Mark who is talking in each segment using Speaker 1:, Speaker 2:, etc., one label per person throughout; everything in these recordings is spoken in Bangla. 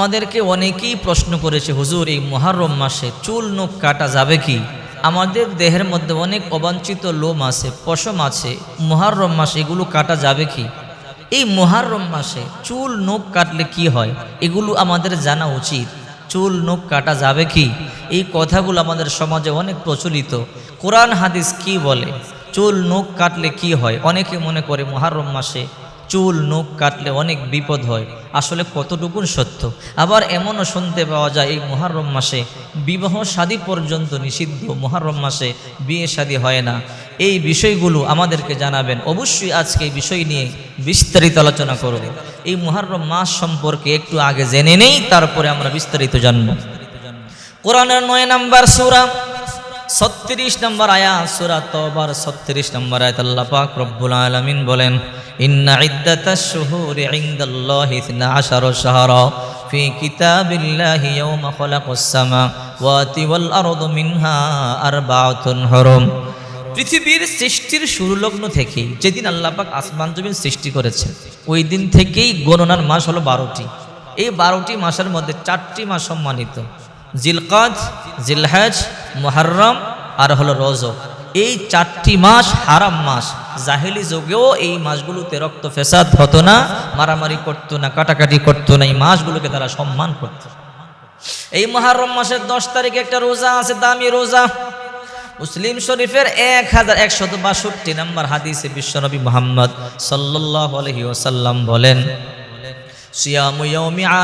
Speaker 1: আমাদেরকে অনেকেই প্রশ্ন করেছে, হুজুর, এই মহারম মাসে চুল নখ কাটা যাবে কি? আমাদের দেহের মধ্যে অনেক অবাঞ্ছিত লোম আছে, পশম আছে। মহারম মাসে এগুলো কাটা যাবে কি? এই মহারম মাসে চুল নখ কাটলে কি হয়? এগুলো আমাদের জানা উচিত। চুল নখ কাটা যাবে কি? এই কথাগুলো আমাদের সমাজে অনেক প্রচলিত। কোরআন হাদিস কি বলে? চুল নখ কাটলে কি হয়? অনেকে মনে করে মহারম মাসে চুল, নখ কাটলে অনেক বিপদ হয়। আসলে কতটুকুন সত্য? আবার এমনও শুনতে পাওয়া যায়, এই মহারম মাসে বিবাহ শাদী পর্যন্ত নিষিদ্ধ মহারম মাসে বিয়ে শাদী হয় না। এই বিষয়গুলো আমাদেরকে জানাবেন। অবশ্যই আজকে এই বিষয় নিয়ে বিস্তারিত আলোচনা করব। এই মহারম মাস সম্পর্কে একটু আগে জেনে নেই, তারপরে আমরা বিস্তারিত জানব। কোরআনের নয় নাম্বার সুরা ছত্রিশ নম্বর আয়াত সূরা তওবার ছত্রিশ নম্বর আয়াত আল্লাহ পাক রব্বুল আলামিন বলেন, ইন্না ইদ্দাতাশ শুহুরি ইনদাল্লাহি ইসনা আশারা শাহরা, ফি কিতাবিল্লাহি ইয়াওমা খালাকাস সামাওয়াতি ওয়াল আরদু মিনহা আরবাআতুন হুরুম। পৃথিবীর সৃষ্টির শুরুলগ্ন থেকেই, যেদিন আল্লাহ পাক আসমান জমিন সৃষ্টি করেছেন, ওই দিন থেকেই গণনার মাস হলো বারোটি। এই বারোটি মাসের মধ্যে চারটি মাস সম্মানিত। জিলকাজ জিলহাজ মুহাররম আর হলো রজব এই চারটি মাস হারাম মাস। জাহেলি যুগেও এই মাসগুলোতে রক্ত ফেসাদ হতো না, মারামারি করতো না, কাটাকাটি করতো না, এই মাসগুলোকে তারা সম্মান করত। এই মহারম মাসের দশ তারিখে একটা রোজা আছে, দামি রোজা। মুসলিম শরীফের এক হাজার একশত বাষট্টি নম্বর হাদিসে বিশ্বনবী মোহাম্মদ সাল্লাহ আলহি ওসাল্লাম বলেন, সিয়ামু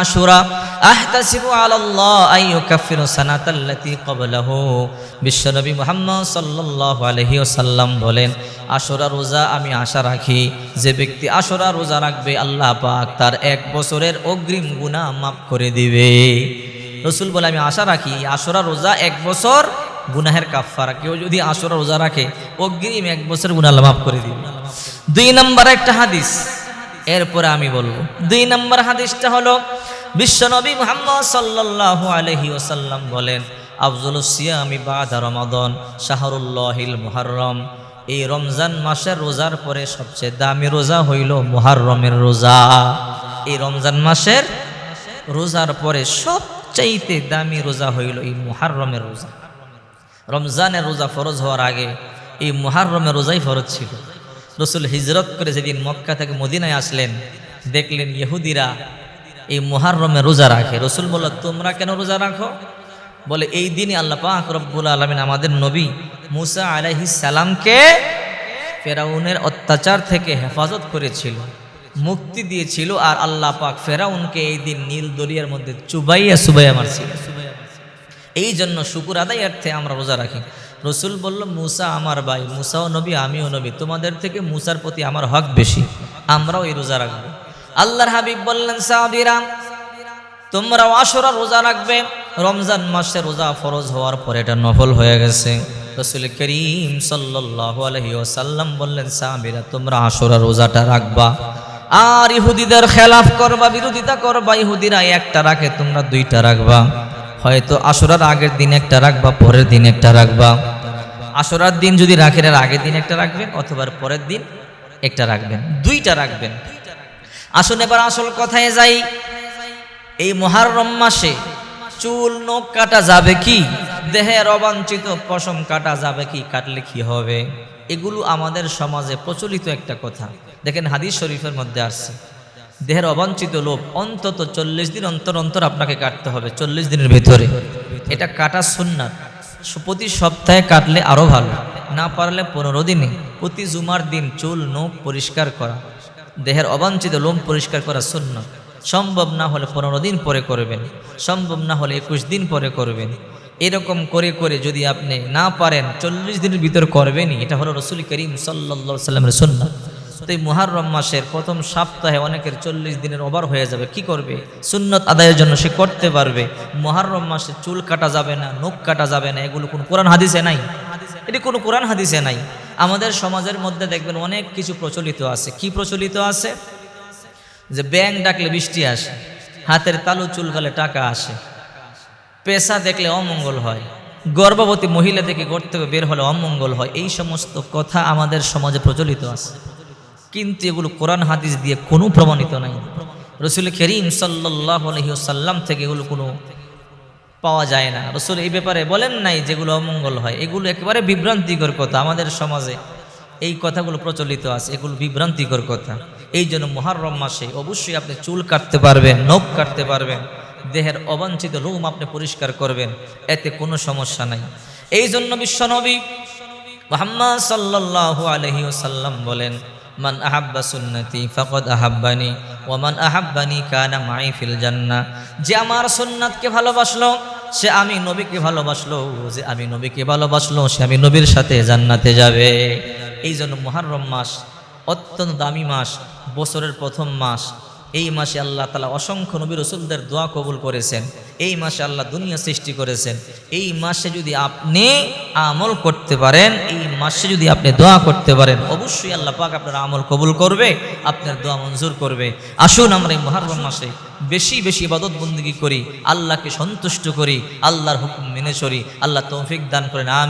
Speaker 1: আশুরা। আহতাসিবু আলাল্লাহ আন ইউকাফিরু সানাতাল্লাতী ক্বাবলাহু। বিশ্বনবী মুহাম্মদ সাল্লাল্লাহু আলাইহি ওয়াসাল্লাম বলেন, আশুরা রোজা আমি আশা রাখি, যে ব্যক্তি আশুরা রোজা রাখবে, আল্লাহ পাক তার এক বছরের অগ্রিম গুনাহ মাফ করে দিবে। রসুল বলে, আমি আশা রাখি, আশুরা রোজা এক বছর গুনাহের কাফারা কেউ যদি আশুরা রোজা রাখে, অগ্রিম এক বছর গুনাহ মাফ করে দিবে। দুই নম্বর একটা হাদিস, এরপরে আমি বলব। দুই নম্বর হাদিসটা হলো বিশ্বনবী মুহাম্মদ সাল্লাল্লাহু আলাইহি ওসাল্লাম বলেন, আফজল সিয়ামি বাদা রমাদন শাহরুল্লাহিল মুহাররম। এই রমজান মাসের রোজার পরে সবচেয়ে দামি রোজা হইল মুহাররমের রোজা। এই রমজান মাসের রোজার পরে সবচাইতে দামি রোজা হইল এই মুহাররমের রোজা। রমজানের রোজা ফরজ হওয়ার আগে এই মুহাররমের রোজাই ফরজ ছিল। রসুল হিজরত করে যেদিন মক্কা থেকে মদিনায় আসলেন, দেখলেন ইহুদিরা এই মুহাররমে রোজা রাখে। রসুল বলল, তোমরা কেন রোজা রাখো? বলে, এই দিনই আল্লাহ পাক রব্বুল আলমিন আমাদের নবী মুসা আলাইহি সালামকে ফেরাউনের অত্যাচার থেকে হেফাজত করেছিল, মুক্তি দিয়েছিল আর আল্লাহ পাক ফেরাউনকে এই দিন নীল দরিয়ার মধ্যে চুবাইয়া সুবাইয়া মারছিল। এই জন্য শুকুর আদায় অর্থে আমরা রোজা রাখি। রসুল বলল, মুসা আমার ভাই, মুসাও নবী, আমিও নবী। তোমাদের থেকে মুসার প্রতি আমার হক বেশি। আমরাও এই রোজা রাখব। আল্লাহর হাবিব বললেন সাহাবিরাম তোমরাও আসরা রোজা রাখবে। রমজান মাসে রোজা ফরজ হওয়ার পর এটা নফল হয়ে গেছে। রসুল করিম সাল্লাহ বললেন, সাহাবিরা, তোমরা আসরা রোজাটা রাখবা। আর ইহুদিদের খেলাফ করবা, বিরোধিতা করবা, ইহুদিরা একটা রাখে, তোমরা দুইটা রাখবা। হয়তো আসরার আগের দিন একটা রাখবা, পরের দিন একটা রাখবা। আসরার দিন যদি রাখেন আগের দিন একটা রাখবেন, অথবা পরের দিন একটা রাখবেন। দুইটা রাখবেন। আসুন এবার আসল কথায় যাই। এই মহারম মাসে চুল নখ কাটা যাবে কি? দেহের অবাঞ্ছিত পশম কাটা যাবে কি? কাটলে কি হবে? এগুলো আমাদের সমাজে প্রচলিত একটা কথা। দেখেন হাদিস শরীফের মধ্যে আসছে। দেহের অবাঞ্ছিত লোভ অন্তত চল্লিশ দিন অন্তর অন্তর আপনাকে কাটতে হবে, চল্লিশ দিনের ভেতরে। এটা কাটা সুন্নাত। প্রতি সপ্তাহে কাটলে আরও ভালো। না পারলে পনেরো দিনে। প্রতি জুমার দিন চুল, নখ পরিষ্কার করা। দেহের অবাঞ্ছিত লোম পরিষ্কার করা শূন্য সম্ভব না হলে পনেরো দিন পরে করবেন, সম্ভব না হলে একুশ দিন পরে করবেন। এরকম করে করে যদি আপনি না পারেন, চল্লিশ দিনের ভিতর করবেনই। এটা হলো রসুল করিম সাল্লা সাল্লামের সুন্না তো এই মুহাররম মাসের প্রথম সপ্তাহে অনেকের চল্লিশ দিনের ওভার হয়ে যাবে। কি করবে? সুন্নত আদায়ের জন্য সে করতে পারবে। মুহাররম মাসে চুল কাটা যাবে না, নখ কাটা যাবে না, এগুলো কোনো কোরআন হাদিসে নাই। এটি কোনো কোরআন হাদিসে নাই। আমাদের সমাজের মধ্যে দেখবেন অনেক কিছু প্রচলিত আছে। কি প্রচলিত আছে? যে ব্যাং ডাকলে বৃষ্টি আসে, হাতের তালু চুল গেলে টাকা আসে। পেশা দেখলে অমঙ্গল হয়, গর্ভবতী মহিলা থেকে ঘর থেকে বের হলে অমঙ্গল হয়। এই সমস্ত কথা আমাদের সমাজে প্রচলিত আছে। কিন্তু এগুলো কোরআন, হাদিস দিয়ে কোনো প্রমাণিত নাই। রসুল করিম সাল্লাহ আলহিউসাল্লাম থেকে এগুলো কোনো পাওয়া যায় না। রসুল এই ব্যাপারে বলেন নাই যেগুলো অমঙ্গল হয়। এগুলো একেবারে বিভ্রান্তিকর কথা আমাদের সমাজে। এই কথাগুলো প্রচলিত আছে। এগুলো বিভ্রান্তিকর কথা। এই জন্য মহারম মাসে অবশ্যই আপনি চুল কাটতে পারবেন, নখ কাটতে পারবেন, দেহের অবাঞ্ছিত রুম আপনি পরিষ্কার করবেন। এতে কোনো সমস্যা নাই। এই জন্য বিশ্বনবী মোহাম্মদ সাল্লাল্লাহু আলাইহি ওয়াসাল্লাম বলেন, মান আহাব্বা সুন্নতি ফাকাদ আহাব্বানি, ওয়া মান আহাব্বানি কানা মাই ফিল জান্নাহ। যে আমার সুন্নাতকে ভালোবাসলো সে আমি নবীকে ভালোবাসলো, যে আমি নবীকে ভালোবাসলো, সে আমি নবীর সাথে জান্নাতে যাবে। এই জন্য মহারম মাস, অত্যন্ত দামি মাস, বছরের প্রথম মাস। এই মাসে আল্লাহ তালা অসংখ্য নবী রসুলদের দোয়া কবুল করেছেন। এই মাসে আল্লাহ দুনিয়া সৃষ্টি করেছেন। এই মাসে যদি আপনি আমল করতে পারেন, এই মাসে যদি আপনি দোয়া করতে পারেন, অবশ্যই আল্লাহ পাক আপনার আমল কবুল করবে, আপনার দোয়া মঞ্জুর করবে। আসুন আমরা এই মহারম মাসে বেশি বেশি ইবাদত বন্দিগি করি, আল্লাহকে সন্তুষ্ট করি, আল্লাহর হুকুম মেনে চলি, আল্লাহ তৌফিক দান করেন আমি